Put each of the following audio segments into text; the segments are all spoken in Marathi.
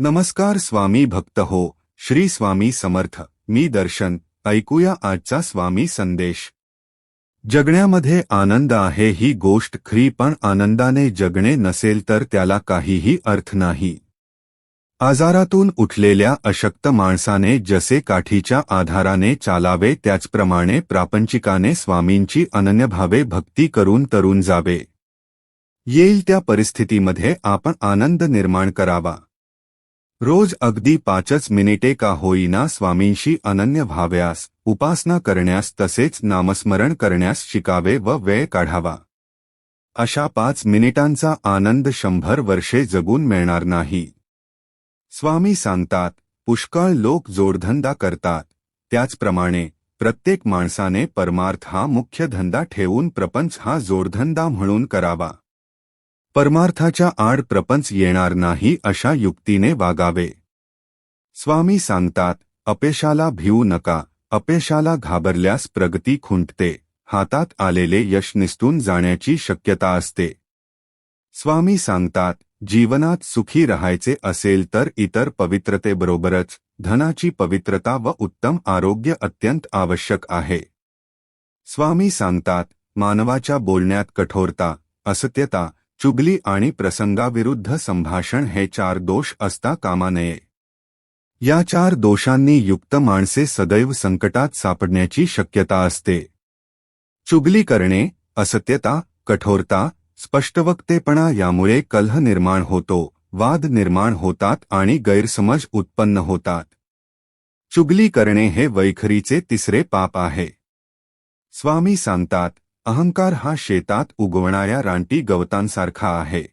नमस्कार स्वामी भक्त हो, श्री स्वामी समर्थ, मी दर्शन, ऐकूया आजचा स्वामी संदेश. जगण्यामध्ये आनंद आहे ही गोष्ट खरी, पण आनंदाने जगणे नसेल तर त्याला काहीही अर्थ नाही. आजारातून उठलेल्या अशक्त माणसाने जसे काठीच्या आधाराने चालावे, त्याचप्रमाणे प्रापंचिकाने स्वामींची अनन्यभावे भक्ती करून तरुण जावे. येईल त्या परिस्थितीमध्ये आपण आनंद निर्माण करावा. रोज अगदी पाचच मिनिटे का होईना स्वामींशी अनन्य भाव्यास उपासना करण्यास तसेच नामस्मरण करण्यास शिकावे व वेळ काढावा. अशा पाच मिनिटांचा आनंद शंभर वर्षे जगून मिळणार नाही. स्वामी सांगतात पुष्कळ लोक जोडधंदा करतात त्याचप्रमाणे प्रत्येक माणसाने परमार्थ हा मुख्य धंदा ठेवून प्रपंच हा जोडधंदा म्हणून करावा. परमार्थाच्या आड प्रपंच येणार नाही अशा युक्तीने वागावे. स्वामी सांगतात अपयशाला भिवू नका अपयशाला घाबरल्यास प्रगती खुंटते हातात आलेले यश निसटून जाण्याची शक्यता असते. स्वामी सांगतात जीवनात सुखी राहायचे असेल तर इतर पवित्रतेबरोबरच धनाची पवित्रता व उत्तम आरोग्य अत्यंत आवश्यक आहे. स्वामी सांगतात मानवाच्या बोलण्यात कठोरता असत्यता चुगली आणि प्रसंगाविरुद्ध संभाषण हे चार दोष असता कामा नये. या चार दोषांनी युक्त माणसे सदैव संकटात सापडण्याची शक्यता असते. चुगली करणे, असत्यता, कठोरता, स्पष्टवक्तेपणा यामुळे कलह निर्माण होतो, वाद निर्माण होतात आणि गैरसमज उत्पन्न होतात. चुगली करणे हे वैखरीचे तिसरे पाप आहे. स्वामी सांगतात अहंकार हा शेतात उगवणाऱ्या रानटी गवतांसारखा आहे.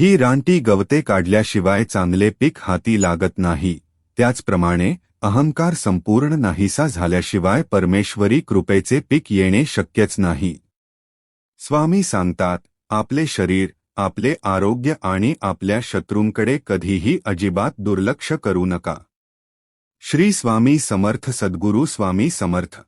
ही रानटी गवते काढल्याशिवाय चांगले पीक हाती लागत नाही. त्याचप्रमाणे अहंकार संपूर्ण नाहीसा झाल्याशिवाय परमेश्वरी कृपेचे पीक येणे शक्यच नाही. स्वामी सांगतात आपले शरीर आपले आरोग्य आणि आपल्या शत्रूंकडे कधीही अजिबात दुर्लक्ष करू नका. श्री स्वामी समर्थ सद्गुरू स्वामी समर्थ.